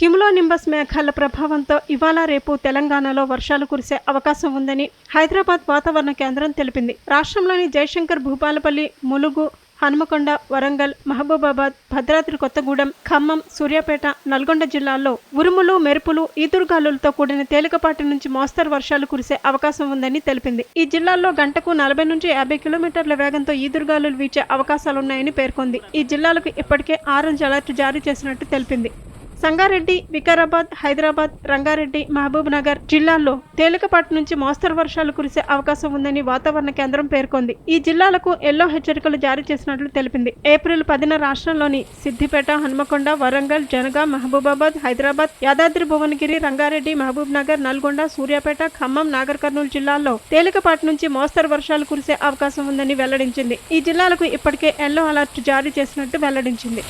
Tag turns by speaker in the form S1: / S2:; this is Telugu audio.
S1: కిములో నింబస్ మేఘాల ప్రభావంతో ఇవాళ రేపు తెలంగాణలో వర్షాలు కురిసే అవకాశం ఉందని హైదరాబాద్ వాతావరణ కేంద్రం తెలిపింది రాష్ట్రంలోని జయశంకర్ భూపాలపల్లి ములుగు హనుమకొండ వరంగల్ మహబూబాబాద్ భద్రాద్రి కొత్తగూడెం ఖమ్మం సూర్యాపేట నల్గొండ జిల్లాల్లో ఉరుములు మెరుపులు ఈదురుగాలులతో కూడిన తేలికపాటి నుంచి మోస్తరు వర్షాలు కురిసే అవకాశం ఉందని తెలిపింది ఈ జిల్లాల్లో గంటకు నలభై నుంచి యాభై కిలోమీటర్ల వేగంతో ఈదురుగాలులు వీచే అవకాశాలున్నాయని పేర్కొంది ఈ జిల్లాలకు ఇప్పటికే ఆరెంజ్ అలర్ట్ జారీ చేసినట్టు తెలిపింది సంగారెడ్డి వికారాబాద్ హైదరాబాద్ రంగారెడ్డి మహబూబ్ నగర్ జిల్లాల్లో తేలికపాటి నుంచి మోస్తరు వర్షాలు కురిసే అవకాశం ఉందని వాతావరణ కేంద్రం పేర్కొంది ఈ జిల్లాలకు ఎల్లో హెచ్చరికలు జారీ చేసినట్లు తెలిపింది ఏప్రిల్ పదిన రాష్ట్రంలోని సిద్దిపేట హనుమకొండ వరంగల్ జనగా మహబూబాబాద్ హైదరాబాద్ యాదాద్రి భువనగిరి రంగారెడ్డి మహబూబ్ నగర్ నల్గొండ సూర్యాపేట ఖమ్మం నాగర్ కర్నూలు జిల్లాల్లో తేలికపాటి నుంచి మోస్తరు వర్షాలు కురిసే అవకాశం ఉందని వెల్లడించింది ఈ జిల్లాలకు ఇప్పటికే ఎల్లో అలర్ట్ జారీ చేసినట్టు వెల్లడించింది